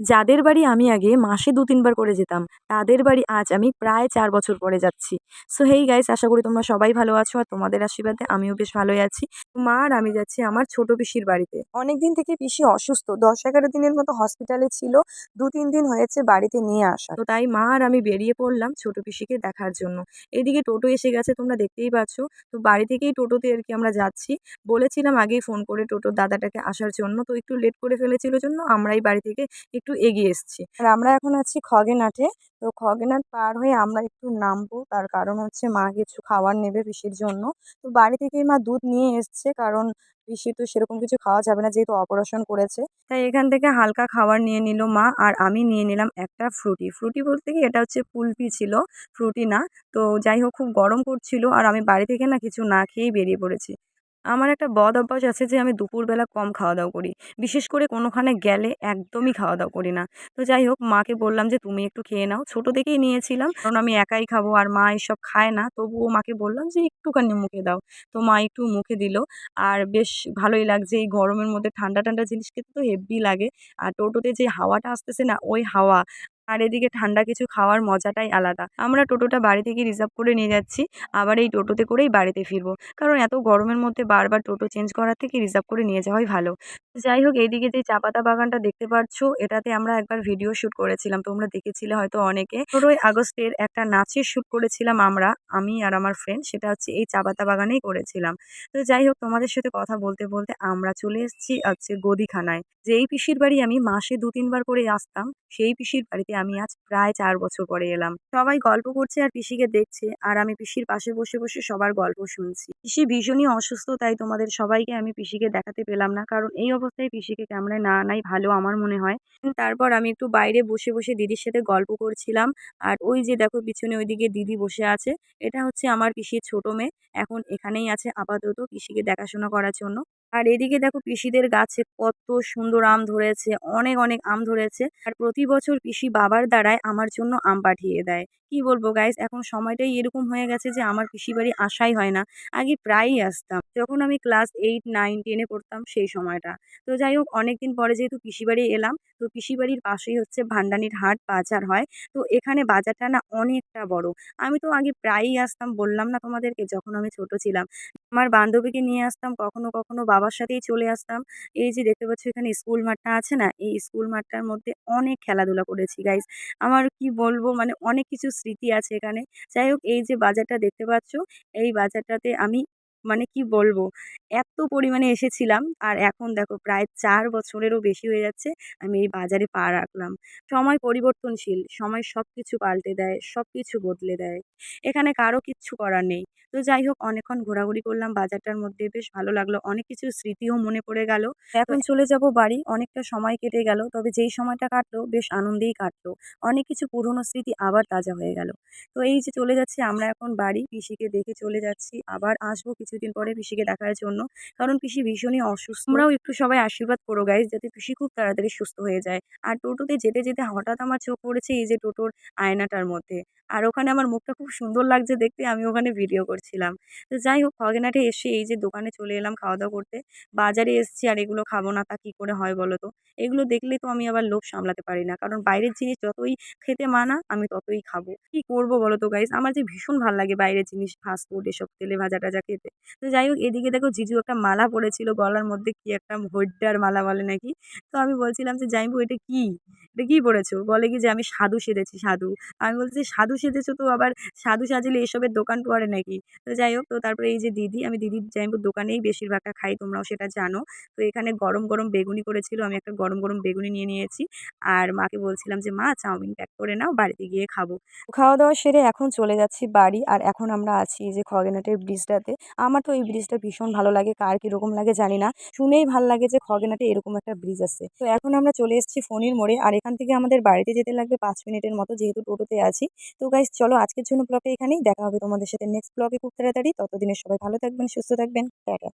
যাদের বাড়ি আমি আগে মাসে দু তিনবার করে যেতাম, তাদের বাড়ি আজ আমি প্রায় চার বছর পরে যাচ্ছি। সো হেই গাইস আশা করি তোমরা সবাই ভালো আছো আর তোমাদের আশীর্বাদে আমিও বেশ ভালোই আছি। মা আর আমি যাচ্ছি আমার ছোট পিসির বাড়িতে। অনেক দিন থেকে পিসি অসুস্থ, দশ এগারো দিনের মতো হসপিটালে ছিল, দু তিন দিন হয়েছে বাড়িতে নিয়ে আসা। তো তাই মা আর আমি বেরিয়ে পড়লাম ছোট পিসিকে দেখার জন্য। এদিকে টোটো এসে গেছে, তোমরা দেখতেই পাচ্ছ। তো বাড়ি থেকেই টোটোতে আর কি আমরা যাচ্ছি। বলেছিলাম আগেই ফোন করে টোটোর দাদাটাকে আসার জন্য। তো একটু লেট করে ফেলেছিল জন্য আমরাই বাড়ি থেকে একটু এগিয়ে এসেছি। আর আমরা এখন আছি খগেনাটে তো খগেনাট পার হয়ে আমরা একটু নামবো। তার কারণ হচ্ছে মা কিছু খাবার নেবে পিসির জন্য। তো বাড়ি থেকেই মা দুধ নিয়ে এসছে। কারণ পিসি তো সেরকম কিছু খাওয়া যাবে না যেহেতু অপারেশন করেছে। তাই এখান থেকে হালকা খাবার নিয়ে নিল মা। আর আমি নিয়ে নিলাম একটা ফ্রুটি। ফ্রুটি বলতে কি এটা হচ্ছে কুলফি ছিল। ফ্রুটি না। তো যাই হোক, খুব গরম করছিল। আর আমি বাড়ি থেকে না কিছু না খেয়েই বেরিয়ে পড়েছি। আমার একটা বদ অভ্যাস আছে যে আমি দুপুরবেলা কম খাওয়া দাওয়া করি। বিশেষ করে কোনোখানে গেলে একদমই খাওয়া দাওয়া করি না। তো যাই হোক, মাকে বললাম যে, তুমি একটু খেয়ে নাও। ছোটো থেকেই নিয়েছিলাম, কারণ আমি একাই খাব আর মা এসব খায় না। তবুও মাকে বললাম যে, একটুখানি মুখে দাও। তো মা একটু মুখে দিল। আর বেশ ভালোই লাগছে এই গরমের মধ্যে ঠান্ডা ঠান্ডা জিনিস খেতে তো হেভি লাগে। আর টোটোতে যে হাওয়াটা আসতেছে না, ওই হাওয়া আর এদিকে ঠান্ডা কিছু খাওয়ার মজাটাই আলাদা। আমরা টোটোটা বাড়ি থেকে রিজার্ভ করে নিয়ে যাচ্ছি, আবার এই টোটোতে করেই বাড়িতে ফিরবো। কারণ এত গরমের মধ্যে বারবার টোটো চেঞ্জ করার থেকে রিজার্ভ করে নিয়ে যাওয়াই ভালো। যাই হোক, এইদিকে যে চা পাতা বাগানটা দেখতে পাচ্ছ, এটাতে আমরা একবার ভিডিও শ্যুট করেছিলাম। তোমরা দেখেছিলে হয়তো অনেকে। পনেরোই আগস্টের একটা নাচের শ্যুট করেছিলাম আমরা, আমি আর আমার ফ্রেন্ড সেটা হচ্ছে এই চা পাতা বাগানেই করেছিলাম। তো যাই হোক, তোমাদের সাথে কথা বলতে বলতে আমরা চলে এসেছি হচ্ছে গদিখানায়। যেই পিসির বাড়ি আমি মাসে দু তিনবার করে আসতাম, সেই পিসির বাড়িতে আমি আজ প্রায় চার বছর পরে এলাম। সবাই গল্প করছে আর পিসিকে দেখছে আর আমি পিসির পাশে বসে বসে সবার গল্প শুনছি। পিসি ভীষণই অসুস্থ, তাই তোমাদের সবাইকে আমি পিসিকে দেখাতে পেলাম না। কারণ এই অবস্থায় পিসিকে ক্যামেরায় না আনাই ভালো আমার মনে হয়। তারপর আমি একটু বাইরে বসে বসে দিদির সাথে গল্প করছিলাম। আর ওই যে দেখো পিছনে ওইদিকে দিদি বসে আছে, এটা হচ্ছে আমার পিসির ছোট মেয়ে। এখন এখানেই আছে, আপাতত পিসিকে দেখাশোনা করার জন্য। আর এদিকে দেখো পিসিদের গাছে কত সুন্দর আম ধরেছে, অনেক অনেক আম ধরেছে। আর প্রতি বছর পিসি বাবার দ্বারায় আমার জন্য আম পাঠিয়ে দেয়। কি বলব গাইস এখন সময়টাই এরকম হয়ে গেছে যে আমার পিসি বাড়ি আসাই হয় না। আগে প্রায়ই আসতাম। যখন আমি ক্লাস এইট নাইন টেনে পড়তাম সেই সময়টা। তো যাই হোক অনেকদিন পরে যেহেতু পিসি বাড়ি এলাম, তো পিসি বাড়ির পাশেই হচ্ছে ভান্ডানির হাট বাজার হয়। তো এখানে বাজারটা না অনেকটা বড়। আমি তো আগে প্রায়ই আসতাম, বললাম না তোমাদেরকে, যখন আমি ছোট ছিলাম। আমার বান্ধবীকে নিয়ে আসতাম, কখনো কখনো বাবার সাথেই চলে আসতাম। এই যে দেখতে পাচ্ছ এখানে স্কুল মাঠটা আছে না? এই স্কুল মাঠটার মধ্যে অনেক খেলাধুলা করেছি গাইজ আমার কি বলব? মানে অনেক কিছু স্মৃতি আছে এখানে। যাই হোক, এই যে বাজারটা দেখতে পাচ্ছ, এই বাজারটাতে আমি মানে কি বলব? এত পরিমাণে এসেছিলাম। আর এখন দেখো প্রায় চার বছরেরও বেশি হয়ে যাচ্ছে। আমি এই বাজারে পা রাখলাম। সময় পরিবর্তনশীল। সময় সব কিছু পাল্টে দেয় সব কিছু বদলে দেয়। এখানে কারও কিচ্ছু করার নেই। তো যাই হোক, অনেকক্ষণ ঘোরাঘুরি করলাম বাজারটার মধ্যে। বেশ ভালো লাগল। অনেক কিছু স্মৃতিও মনে পড়ে গেল। এখন চলে যাব বাড়ি। অনেকটা সময় কেটে গেল। তবে যেই সময়টা কাটলো, বেশ আনন্দেই কাটলো। অনেক কিছু পুরনো স্মৃতি আবার তাজা হয়ে গেল। তো এই যে চলে যাচ্ছি, আমরা এখন বাড়ি। পিসিকে দেখে চলে যাচ্ছি। আবার আসব কিছুদিন পরে পিসিকে দেখার জন্য। কারণ পিসি ভীষণই অসুস্থ। আমরাও একটু সবাই আশীর্বাদ করো গাইজ যাতে পিসি খুব তাড়াতাড়ি সুস্থ হয়ে যায়। আর টোটোতে যেতে যেতে হঠাৎ আমার চোখ পড়েছে এই যে টোটোর আয়নাটার মধ্যে। আর ওখানে আমার মুখটা খুব সুন্দর লাগছে দেখতে আমি ওখানে ভিডিও করছিলাম। তো যাই হোক খগেনাটে এসে এই যে দোকানে চলে এলাম খাওয়া দাওয়া করতে। বাজারে এসছি আর এগুলো খাব না তা কী করে হয় বলো তো? এগুলো দেখলে তো আমি আবার লোভ সামলাতে পারি না। কারণ বাইরের জিনিস যতই খেতে মানা আমি ততই খাব। কি করব বলো তো গাইস আমার যে ভীষণ ভালো লাগে বাইরের জিনিস ফাস্ট ফুড এসব তেলে ভাজা টাজা খেতে। তো যাই হোক, এদিকে দেখো জিজু একটা মালা পরেছিল, গলার মধ্যে কি একটা ভোড্ডার মালা বলে নাকি? তো আমি বলছিলাম যে জাইবু এটা কি? এটা কী বলে কি যে আমি সাধু সেজেছি, সাধু। আমি বলছি, সাধু সেজেছো তো আবার সাধু সাজলে এসবের দোকান পড়ে নাকি? তো যাই হোক, তো তারপরে এই যে দিদি, আমি দিদির জাইবুর দোকানেই বেশিরভাগটা খাই, তোমরাও সেটা জানো। তো এখানে গরম গরম বেগুনি করেছিল, আমি একটা গরম গরম বেগুনি নিয়ে নিয়েছি। আর মাকে বলছিলাম যে, মা, চাউমিন প্যাক করে নাও, বাড়িতে গিয়ে খাব। খাওয়া দাওয়া সেরে এখন চলে যাচ্ছি বাড়ি, আর এখন আমরা আছি যে খগেনাটের ব্রিজটাতে। আমার তো এই ব্রিজটা ভীষণ ভালো লাগে, কার কীরকম লাগে জানি না। শুনেই ভালো লাগে যে খগেনাটে এরকম একটা ব্রিজ আছে। তো এখন আমরা চলে এসেছি ফণির মোড়ে, আর এখান থেকে আমাদের বাড়িতে যেতে লাগবে পাঁচ মিনিটের মতো যেহেতু টোটোতে আছি। তো গাইজ চলো আজকের জন্য ব্লগে এখানেই। দেখা হবে তোমাদের সাথে নেক্সট ব্লগে খুব তাড়াতাড়ি। ততদিনের সবাই ভালো থাকবেন, সুস্থ থাকবেন। টাটা।